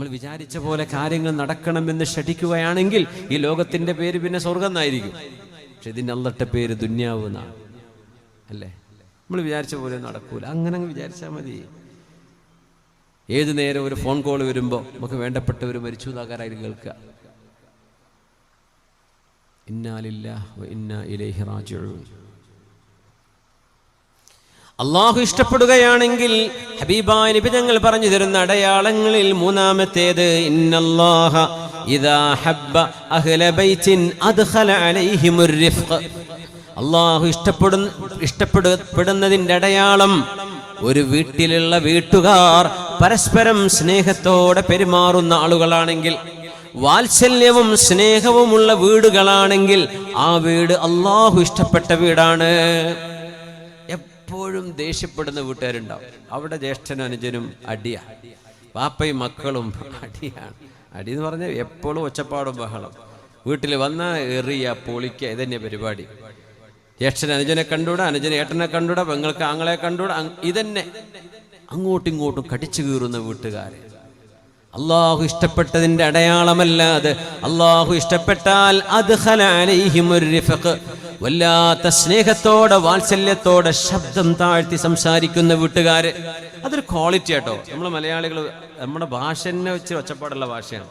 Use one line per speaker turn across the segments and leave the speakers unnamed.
നമ്മൾ വിചാരിച്ച പോലെ കാര്യങ്ങൾ നടക്കണമെന്ന് ഷഠിക്കുകയാണെങ്കിൽ ഈ ലോകത്തിന്റെ പേര് പിന്നെ സ്വർഗം എന്നായിരിക്കും. പക്ഷെ ഇതിന്റെ അള്ളട്ട പേര് ദുന്യാവ് എന്നാണ്. അല്ലേ? നമ്മൾ വിചാരിച്ച പോലെ നടക്കൂല. അങ്ങനെ അങ്ങ് വിചാരിച്ചാൽ മതി. ഏത് നേരം ഒരു ഫോൺ കോൾ വരുമ്പോൾ നമുക്ക് വേണ്ടപ്പെട്ടവർ മരിച്ചു എന്നാകാരായി കേൾക്കുക ഇന്നാലില്ല ഇന്ന ഇലേഹി റാജിഊൻ. അള്ളാഹു ഇഷ്ടപ്പെടുകയാണെങ്കിൽ ഹബീബായ നബി പറഞ്ഞു തരുന്ന അടയാളങ്ങളിൽ മൂന്നാമത്തേത് ഇന്നല്ലാഹ ഇദാ ഹബ്ബ അഹ്ല അദ്ഖല അള്ളാഹു ഇഷ്ടപ്പെടുന്ന ഇഷ്ടപ്പെടുന്നതിന്റെ അടയാളം ഒരു വീട്ടിലുള്ള വീട്ടുകാർ പരസ്പരം സ്നേഹത്തോടെ പെരുമാറുന്ന ആളുകളാണെങ്കിൽ വാത്സല്യവും സ്നേഹവുമുള്ള വീടുകളാണെങ്കിൽ ആ വീട് അള്ളാഹു ഇഷ്ടപ്പെട്ട വീടാണ്. എപ്പോഴും ദേഷ്യപ്പെടുന്ന വീട്ടുകാരുണ്ടാവും. അവിടെ ജ്യേഷ്ഠനും അനുജനും അടിയാ. പാപ്പയും മക്കളും അടിയാണ്. അടി എന്ന് പറഞ്ഞാൽ എപ്പോഴും ഒച്ചപ്പാടും ബഹളം. വീട്ടിൽ വന്ന എറിയ പൊളിക്ക ഇതന്നെ പരിപാടി. ജ്യേഷ്ഠൻ അനുജനെ കണ്ടൂടാ അനുജൻ ഏട്ടനെ കണ്ടൂടാ പെങ്ങൾക്ക് ആങ്ങളെ കണ്ടൂടാ ഇതന്നെ. അങ്ങോട്ടും ഇങ്ങോട്ടും കടിച്ചു കീറുന്ന വീട്ടുകാരെ. അള്ളാഹു ഇഷ്ടപ്പെട്ടതിന്റെ അടയാളമല്ലാതെ അള്ളാഹു ഇഷ്ടപ്പെട്ടാൽ അത് വല്ലാത്ത സ്നേഹത്തോടെ വാത്സല്യത്തോടെ ശബ്ദം താഴ്ത്തി സംസാരിക്കുന്ന വീട്ടുകാര്. അതൊരു ക്വാളിറ്റി ആട്ടോ. നമ്മൾ മലയാളികൾ നമ്മുടെ ഭാഷ തന്നെ വെച്ച് ഒച്ചപ്പാടുള്ള ഭാഷയാണ്.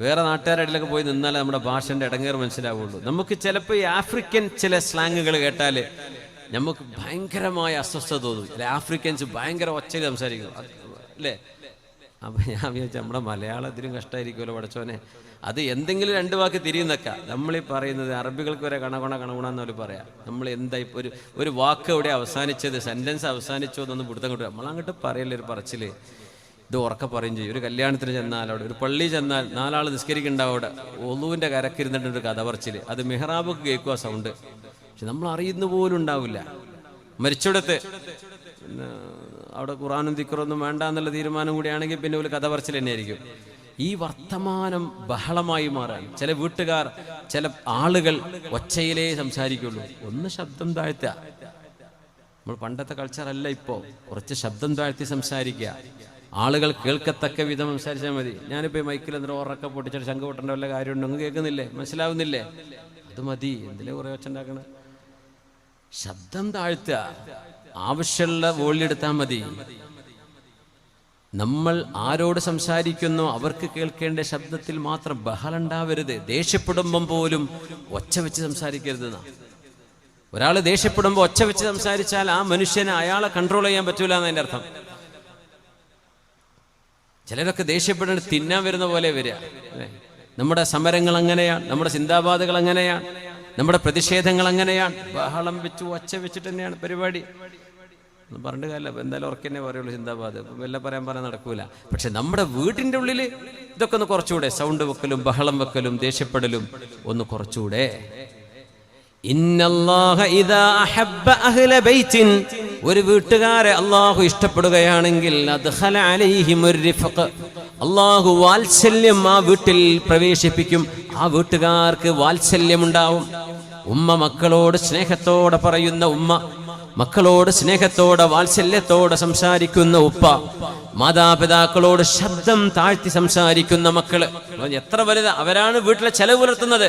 വേറെ നാട്ടുകാരുടെ പോയി നിന്നാലേ നമ്മുടെ ഭാഷന്റെ ഇടങ്ങേർ മനസ്സിലാവുള്ളൂ. നമുക്ക് ചിലപ്പോൾ ഈ ആഫ്രിക്കൻ ചില സ്ലാങ്ങുകൾ കേട്ടാൽ നമുക്ക് ഭയങ്കരമായ അസ്വസ്ഥത തോന്നും. ആഫ്രിക്കൻസ് ഭയങ്കര ഒച്ചയിൽ സംസാരിക്കുന്നു. അല്ലേ? അപ്പൊ ഞാൻ വിചാരിച്ചു നമ്മുടെ മലയാളത്തിലും കഷ്ടമായിരിക്കുമല്ലോ പഠിച്ചോനെ അത് എന്തെങ്കിലും രണ്ട് വാക്ക് തിരിയുന്നൊക്കെ. നമ്മളീ പറയുന്നത് അറബികൾക്ക് വരെ കണകുണ കണകുണെന്ന് അവർ പറയാം. നമ്മൾ എന്താ ഇപ്പൊ ഒരു ഒരു വാക്ക് എവിടെ അവസാനിച്ചത് സെന്റൻസ് അവസാനിച്ചോ എന്നൊന്ന് പിടുത്തം കിട്ടും. നമ്മളങ്ങോട്ട് പറയല്ലേ ഒരു പറച്ചിൽ. ഇത് ഉറക്കെ പറയും ചെയ്യും. ഒരു കല്യാണത്തിന് ചെന്നാൽ അവിടെ ഒരു പള്ളി ചെന്നാൽ നാലാൾ നിസ്കരിക്കുന്നുണ്ടാവും അവിടെ. ഒന്നുവിന്റെ കരക്കിരുന്നിട്ട് ഒരു കഥ പറച്ചിൽ. അത് മെഹ്റാബ് കേൾക്കുക സൗണ്ട് പക്ഷെ നമ്മൾ അറിയുന്ന പോലും ഉണ്ടാവില്ല. മരിച്ചിടത്ത് പിന്നെ അവിടെ ഖുറാനും തിക്കറൊന്നും വേണ്ട എന്നുള്ള തീരുമാനം കൂടിയാണെങ്കിൽ പിന്നെ ഒരു കഥ പറച്ചിൽ തന്നെയായിരിക്കും. ഈ വർത്തമാനം ബഹളമായി മാറാൻ ചില വീട്ടുകാർ ചില ആളുകൾ ഒച്ചയിലേ സംസാരിക്കുള്ളൂ. ഒന്ന് ശബ്ദം താഴ്ത്തുക. നമ്മൾ പണ്ടത്തെ കൾച്ചറല്ല ഇപ്പോൾ കുറച്ച് ശബ്ദം താഴ്ത്തി സംസാരിക്കുക. ആളുകൾ കേൾക്കത്തക്ക വിധം സംസാരിച്ചാൽ മതി. ഞാനിപ്പോൾ മൈക്കിൽ എന്തെങ്കിലും ഉറക്കെ പൊട്ടിച്ചിട്ട് ശംഖ പൊട്ടേണ്ട വല്ല കാര്യമുണ്ടോ? ഒന്നും കേൾക്കുന്നില്ലേ? മനസ്സിലാവുന്നില്ലേ? അത് മതി. എന്തിലെ കുറേ ഒച്ച ഉണ്ടാക്കണേ ശബ്ദം താഴ്ത്തുക. ആവശ്യമുള്ള വോളിയെടുത്താൽ മതി. നമ്മൾ ആരോട് സംസാരിക്കുന്നു അവർക്ക് കേൾക്കേണ്ട ശബ്ദത്തിൽ മാത്രം ബഹളുണ്ടാവരുത് ദേഷ്യപ്പെടുമ്പം പോലും ഒച്ച വെച്ച് സംസാരിക്കരുത് എന്നാ ഒരാൾ ദേഷ്യപ്പെടുമ്പോൾ ഒച്ച വെച്ച് സംസാരിച്ചാൽ ആ മനുഷ്യനെ അയാളെ കൺട്രോൾ ചെയ്യാൻ പറ്റൂല എന്നതിന്റെ അർത്ഥം. ചിലരൊക്കെ ദേഷ്യപ്പെടേണ്ടത് തിന്നാൻ വരുന്ന പോലെ വരിക. നമ്മുടെ സമരങ്ങൾ അങ്ങനെയാണ് നമ്മുടെ ചിന്താബാധകൾ അങ്ങനെയാണ് നമ്മുടെ പ്രതിഷേധങ്ങൾ അങ്ങനെയാണ്. ബഹളം വെച്ച് ഒച്ച വെച്ചിട്ട് തന്നെയാണ് പരിപാടി. ഒന്നും പറഞ്ഞിട്ട് കാര്യമില്ല. എന്തായാലും ഉറക്കന്നെ പറയുള്ളൂ ചിന്താബാധ. വല്ല പറയാൻ പറയാൻ നടക്കൂല. പക്ഷെ നമ്മുടെ വീടിന്റെ ഉള്ളിൽ ഇതൊക്കെ ഒന്ന് കുറച്ചുകൂടെ സൗണ്ട് വെക്കലും ബഹളം വെക്കലും ദേഷ്യപ്പെടലും ഒന്ന് കുറച്ചുകൂടെ. ഒരു വീട്ടുകാരെ അള്ളാഹു ഇഷ്ടപ്പെടുകയാണെങ്കിൽ അള്ളാഹു വാത്സല്യം ആ വീട്ടിൽ പ്രവേശിപ്പിക്കും. ആ വീട്ടുകാർക്ക് വാത്സല്യമുണ്ടാവും. ഉമ്മ മക്കളോട് സ്നേഹത്തോടെ പറയുന്ന ഉമ്മ മക്കളോട് സ്നേഹത്തോടെ വാത്സല്യത്തോടെ സംസാരിക്കുന്ന ഉപ്പ മാതാപിതാക്കളോട് ശബ്ദം താഴ്ത്തി സംസാരിക്കുന്ന മക്കൾ. എത്ര വലുത് അവരാണ് വീട്ടിലെ ചെലവ് പുലർത്തുന്നത്.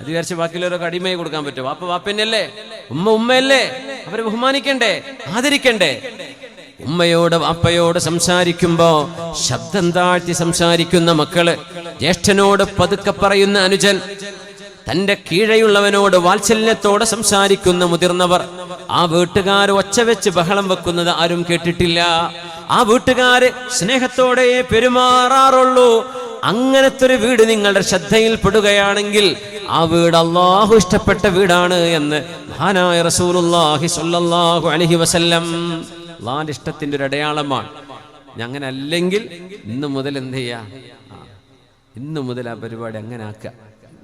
അത് വിചാരിച്ച് ബാക്കിയുള്ളവരൊക്കെ അടിമയെ കൊടുക്കാൻ പറ്റും. വാപ്പ വാപ്പന്നല്ലേ ഉമ്മ ഉമ്മയല്ലേ? അവരെ ബഹുമാനിക്കണ്ടേ? ആദരിക്കണ്ടേ? ഉമ്മയോട് അപ്പയോട് സംസാരിക്കുമ്പോ ശബ്ദം താഴ്ത്തി സംസാരിക്കുന്ന മക്കൾ ജ്യേഷ്ഠനോട് പതുക്കെ പറയുന്ന അനുജൻ തന്റെ കീഴെയുള്ളവനോട് വാത്സല്യത്തോടെ സംസാരിക്കുന്ന മുതിർന്നവർ ആ വീട്ടുകാർ ഒച്ച വെച്ച് ബഹളം വെക്കുന്നത് ആരും കേട്ടിട്ടില്ല. ആ വീട്ടുകാര് സ്നേഹത്തോടെ പെരുമാറാറുള്ളൂ. അങ്ങനത്തെ ഒരു വീട് നിങ്ങളുടെ ശ്രദ്ധയിൽ പെടുകയാണെങ്കിൽ ആ വീട് അള്ളാഹു ഇഷ്ടപ്പെട്ട വീടാണ് എന്ന് മഹാനായ റസൂലുള്ളാഹി സല്ലല്ലാഹു അലൈഹി വസല്ലം അള്ളാഹിന്റെ ഇഷ്ടത്തിന്റെ ഒരു അടയാളമാണ് അങ്ങനെ അല്ലെങ്കിൽ ഇന്ന് മുതൽ എന്ത് ചെയ്യാ? ഇന്നു മുതൽ ആ പരിപാടി അങ്ങനെ ആക്കുക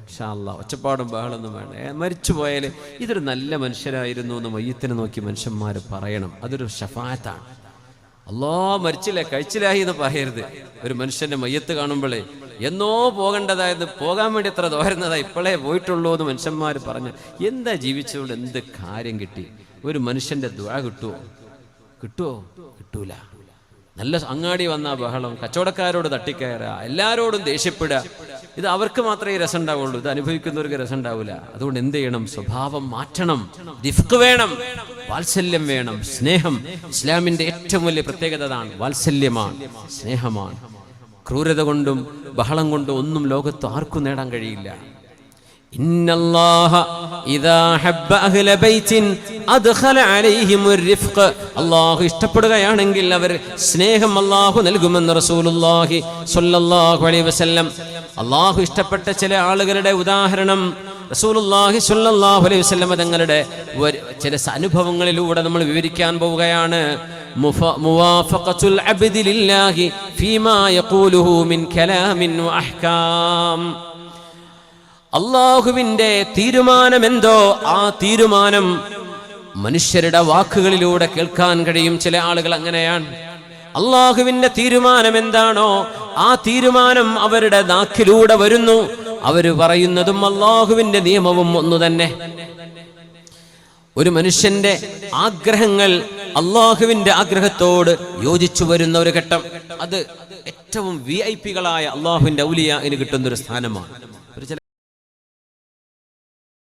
ഇൻഷാ അല്ലാ ഒച്ചപ്പാടും ബഹളൊന്നും വേണ്ട. മരിച്ചു പോയാൽ ഇതൊരു നല്ല മനുഷ്യരായിരുന്നു എന്ന് മയ്യത്തിനെ നോക്കി മനുഷ്യന്മാർ പറയണം. അതൊരു ഷഫായത്താണ്. അല്ലോ മരിച്ചില്ല കഴിച്ചില്ലായി എന്ന് പറയരുത്. ഒരു മനുഷ്യന്റെ മയ്യത്ത് കാണുമ്പോഴേ എന്നോ പോകേണ്ടതായത് പോകാൻ വേണ്ടി എത്ര തോരുന്നതാ ഇപ്പോഴേ പോയിട്ടുള്ളൂ എന്ന് മനുഷ്യന്മാർ പറഞ്ഞു എന്താ ജീവിച്ചുകൊണ്ട് എന്ത് കാര്യം കിട്ടി? ഒരു മനുഷ്യന്റെ ദുഴ കിട്ടുമോ കിട്ടുമോ കിട്ടൂല. നല്ല അങ്ങാടി വന്ന ബഹളം. കച്ചവടക്കാരോട് തട്ടിക്കയറുക എല്ലാരോടും ദേഷ്യപ്പെടുക. ഇത് അവർക്ക് മാത്രമേ രസം ഉണ്ടാവുള്ളൂ ഇത് അനുഭവിക്കുന്നവർക്ക് രസം ഉണ്ടാവില്ല അതുകൊണ്ട് എന്ത് ചെയ്യണം? സ്വഭാവം മാറ്റണം. ദിഫ്ക് വേണം. വാത്സല്യം വേണം. സ്നേഹം. ഇസ്ലാമിന്റെ ഏറ്റവും വലിയ പ്രത്യേകത അതാണ്. വാത്സല്യമാണ്. സ്നേഹമാണ്. ക്രൂരത കൊണ്ടും ബഹളം കൊണ്ടും ഒന്നും ലോകത്ത് ആർക്കും നേടാൻ കഴിയില്ല. ഇന്നല്ലാഹ ഇദാ ഹബ്ബ അഹ്ല ബൈത്തിൻ അദ്ഖല അലൈഹിം الرفق അല്ലാഹു ഇഷ്ടപ്പെടുകയാണെങ്കിൽ അവർ സ്നേഹം അല്ലാഹു നൽകുമെന്ന് റസൂലുള്ളാഹി സ്വല്ലല്ലാഹു അലൈഹി വസല്ലം അല്ലാഹു ഇഷ്ടപ്പെട്ട ചില ആളുകളുടെ ഉദാഹരണം റസൂലുള്ളാഹി സ്വല്ലല്ലാഹു അലൈഹി വസല്ലം തങ്ങളുടെ ഒരു- ചില അനുഭവങ്ങളിലൂടെ നമ്മൾ വിവരിക്കാൻ പോവുകയാണ് മുഫ- മുവാഫഖത്തുൽ അബ്ദി ലില്ലാഹി ഫീമാ യഖൂലുഹു മിൻ കലാമിൻ വഅഹ്കാം അള്ളാഹുവിന്റെ തീരുമാനമെന്തോ ആ തീരുമാനം മനുഷ്യരുടെ വാക്കുകളിലൂടെ കേൾക്കാൻ കഴിയും. ചില ആളുകൾ അങ്ങനെയാണ്. അള്ളാഹുവിന്റെ തീരുമാനം എന്താണോ ആ തീരുമാനം അവരുടെ നാക്കിലൂടെ വരുന്നു. അവർ പറയുന്നതും അള്ളാഹുവിന്റെ നിയമവും ഒന്നു തന്നെ. ഒരു മനുഷ്യന്റെ ആഗ്രഹങ്ങൾ അള്ളാഹുവിന്റെ ആഗ്രഹത്തോട് യോജിച്ചു വരുന്ന ഒരു ഘട്ടം. അത് ഏറ്റവും വി ഐ പികളായ അള്ളാഹുവിന്റെ ഔലിയ കിട്ടുന്ന ഒരു സ്ഥാനമാണ്.